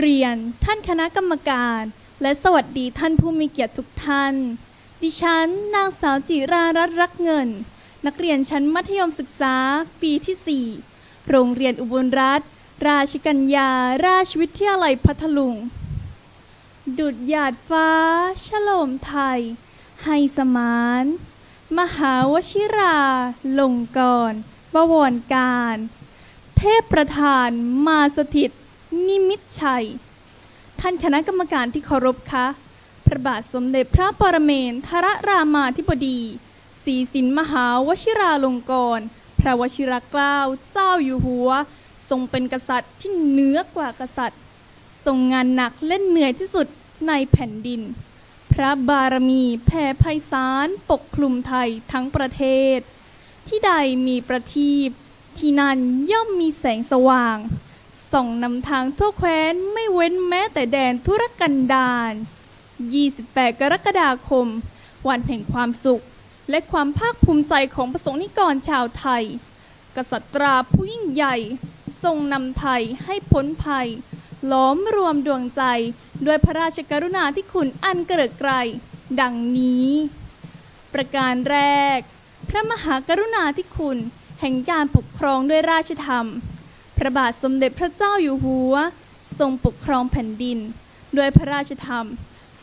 เรียนท่านคณะกรรมการ และสวัสดีท่านผู้มีเกียรติทุกท่าน ดิฉัน นางสาวจิรารัตน์รักเงิน นักเรียนชั้นมัธยมศึกษา ปีที่ 4 โรงเรียนอุบลรัฐ ราชกัญญา ราชวิทยาลัยพัทลุง ดุดหยาดฟ้า ฉลมไทยให้สมาน มหาวชิรา ลงกรบวรการ เทพประธานมาสถิต นิมิตชัย ท่านคณะกรรมการที่เคารพคะพระบาทสมเด็จพระปรเมนทรรามาธิบดีศรีสินมหาวชิราลงกรณ์พระวชิรเกล้าเจ้าอยู่หัว ทรงเป็นกษัตริย์ที่เหนือกว่ากษัตริย์ ทรงงานหนักและเหนื่อยที่สุดในแผ่นดิน พระบารมีแผ่ไพศาลปกคลุมไทยทั้งประเทศ ที่ใดมีประทีปที่นั่นย่อมมีแสงสว่าง ส่องนำทางทั่วแคว้นไม่เว้นแม้แต่แดนธุรกันดาร28 กรกฎาคม วันแห่งความสุข และความภาคภูมิใจของประสงค์นิกรชาวไทย กษัตราผู้ยิ่งใหญ่ ทรงนำไทยให้พ้นภัย ล้อมรวมดวงใจด้วยพระราชกรุณาธิคุณอันเกริกไกรดังนี้ ประการแรก พระมหากรุณาธิคุณแห่งการปกครองด้วยราชธรรม พระบาทสมเด็จพระเจ้าอยู่หัว ทรงปกครองแผ่นดิน ด้วยพระราชธรรม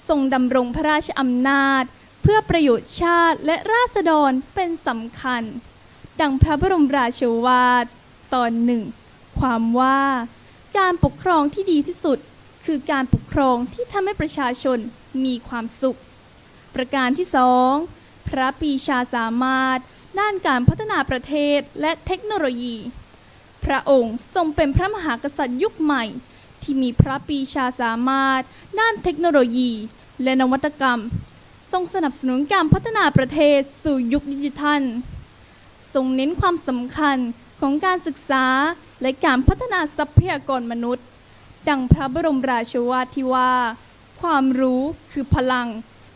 ทรงดำรงพระราชอำนาจ เพื่อประโยชน์ชาติและราษฎรเป็นสำคัญ ดังพระบรมราชวาท ตอนหนึ่ง ความว่า การปกครองที่ดีที่สุด คือการปกครองที่ทำให้ประชาชนมีความสุข ประการที่สองพระปีชาสามารถ ด้านการพัฒนาประเทศและเทคโนโลยี พระองค์ทรงเป็นพระมหากษัตริย์ยุคใหม่ ที่มีพระปีชาสามารถ ด้านเทคโนโลยี และนวัตกรรม ทรงสนับสนุนการพัฒนาประเทศสู่ยุคดิจิทัล ทรงเน้นความสำคัญของการศึกษาและการพัฒนาทรัพยากรมนุษย์ ดังพระบรมราชวาทที่ว่า ความรู้คือพลัง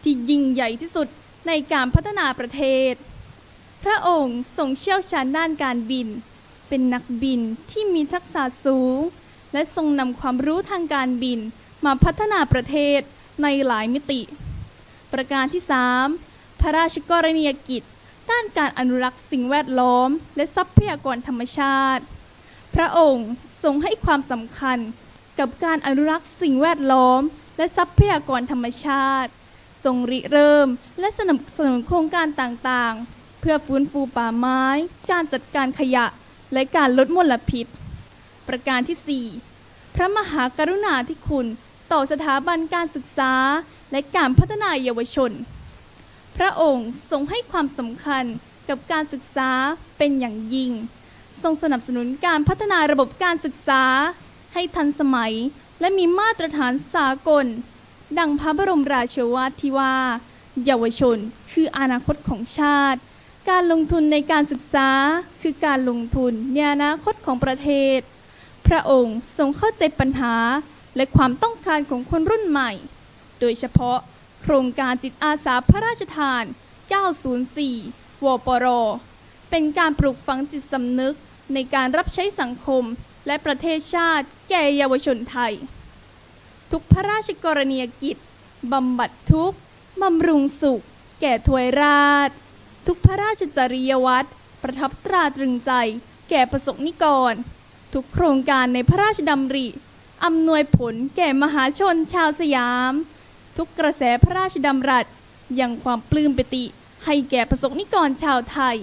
ที่ยิ่งใหญ่ที่สุดในการพัฒนาประเทศ พระองค์ทรงเชี่ยวชาญด้านการบิน เป็นนักบินที่มีทักษะสูง และทรงนำความรู้ทางการบินมาพัฒนาประเทศในหลายมิติ ประการที่ 3 พระราชกรณียกิจ ด้านการอนุรักษ์สิ่งแวดล้อม และทรัพยากรธรรมชาติ พระองค์ทรงให้ความสำคัญกับการอนุรักษ์สิ่งแวดล้อม และทรัพยากรธรรมชาติ ทรงริเริ่มและสนับสนุนโครงการต่างๆ เพื่อฟื้นฟูป่าไม้ การจัดการขยะ และการลดมลพิษ ประการที่ 4 พระมหากรุณาธิคุณต่อสถาบันการศึกษาและการพัฒนาเยาวชน พระองค์ทรงให้ความสำคัญกับการศึกษาเป็นอย่างยิ่ง ทรงสนับสนุนการพัฒนาระบบการศึกษา ให้ทันสมัยและมีมาตรฐานสากล ดังพระบรมราชวาทที่ว่า เยาวชนคืออนาคตของชาติ การลงทุนในการศึกษาคือการลงทุนในอนาคตของประเทศ พระองค์ทรงเข้าใจปัญหาและความต้องการของคนรุ่นใหม่ โดยเฉพาะโครงการจิตอาสาพระราชทาน 904 วปร เป็นการปลูกฝังจิตสำนึกในการรับใช้สังคมและประเทศชาติแก่เยาวชนไทย ทุกพระราชกรณียกิจบำบัดทุกข์บำรุงสุข แก่ทวยราช ทุกพระราชจริยวัตรประทับตราตรึงใจ แก่ประสงนิกร ทุกโครงการในพระราชดำริอำนวยผลแก่มหาชนชาวสยาม ทุกกระแสพระราชดำรัสยังความปลื้มปิติให้แก่ประสงนิกรชาวไทย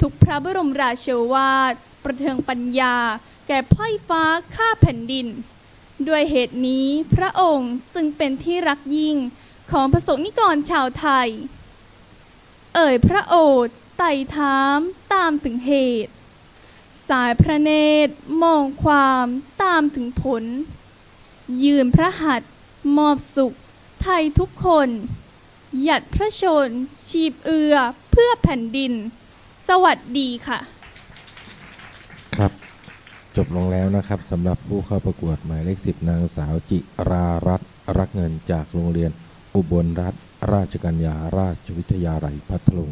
ทุกพระบรมราโชวาท ประเทืองปัญญา แก่ไพร่ฟ้าข้าแผ่นดิน ด้วยเหตุนี้พระองค์ซึ่งเป็นที่รักยิ่งของประสงนิกรชาวไทย เอ่ยพระโอษฐ์ไต่ถามตามถึงเหตุ สายพระเนตรมองความตามถึงผล ยืนพระหัตถ์มอบสุขไทยทุกคน หยัดพระชน ชีพเอือเพื่อแผ่นดิน สวัสดีค่ะ ครับ จบลงแล้วนะครับสำหรับผู้เข้าประกวดหมายเลขสิบนางสาวจิรารัตน์รักเงินจากโรงเรียนอุบลรัฐ ราชกัญญาราชวิทยาลัยพัทลุง